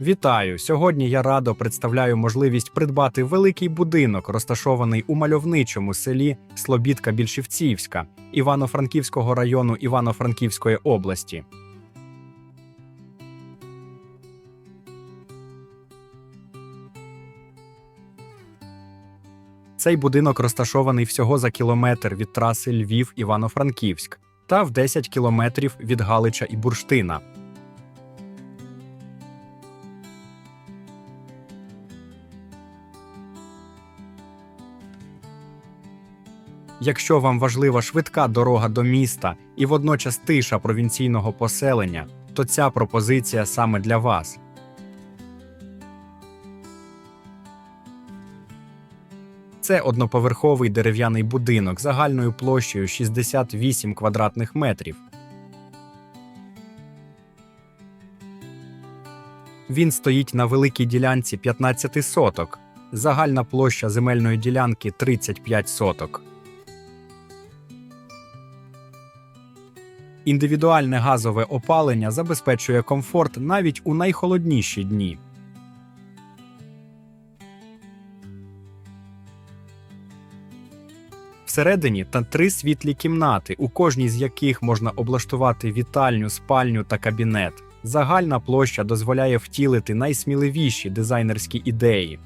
Вітаю! Сьогодні я радо представляю можливість придбати великий будинок, розташований у мальовничому селі Слобідка Більшівцівська Івано-Франківського району Івано-Франківської області. Цей будинок розташований всього за кілометр від траси Львів-Івано-Франківськ та в 10 кілометрів від Галича і Бурштина. Якщо вам важлива швидка дорога до міста і водночас тиша провінційного поселення, то ця пропозиція саме для вас. Це одноповерховий дерев'яний будинок загальною площею 68 квадратних метрів. Він стоїть на великій ділянці 15 соток. Загальна площа земельної ділянки 35 соток. Індивідуальне газове опалення забезпечує комфорт навіть у найхолодніші дні. Всередині та три світлі кімнати, у кожній з яких можна облаштувати вітальню, спальню та кабінет. Загальна площа дозволяє втілити найсміливіші дизайнерські ідеї.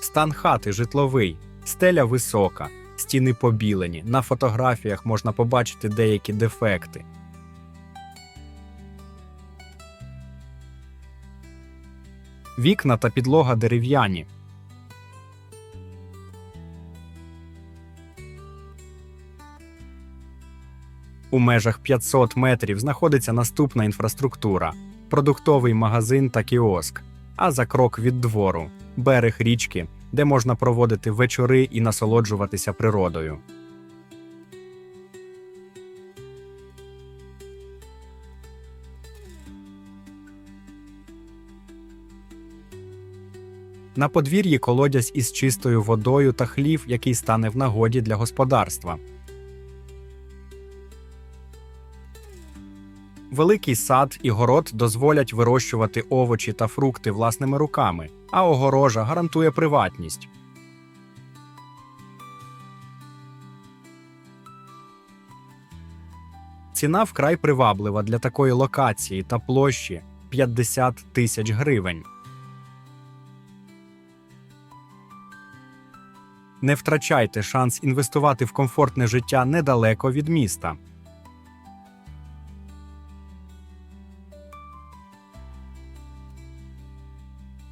Стан хати житловий, стеля висока, стіни побілені. На фотографіях можна побачити деякі дефекти. Вікна та підлога дерев'яні. У межах 500 метрів знаходиться наступна інфраструктура: продуктовий магазин та кіоск. А за крок від двору берег річки, де можна проводити вечори і насолоджуватися природою. На подвір'ї колодязь із чистою водою та хлів, який стане в нагоді для господарства. Великий сад і город дозволять вирощувати овочі та фрукти власними руками, а огорожа гарантує приватність. Ціна вкрай приваблива для такої локації та площі 50 тисяч гривень. Не втрачайте шанс інвестувати в комфортне життя недалеко від міста.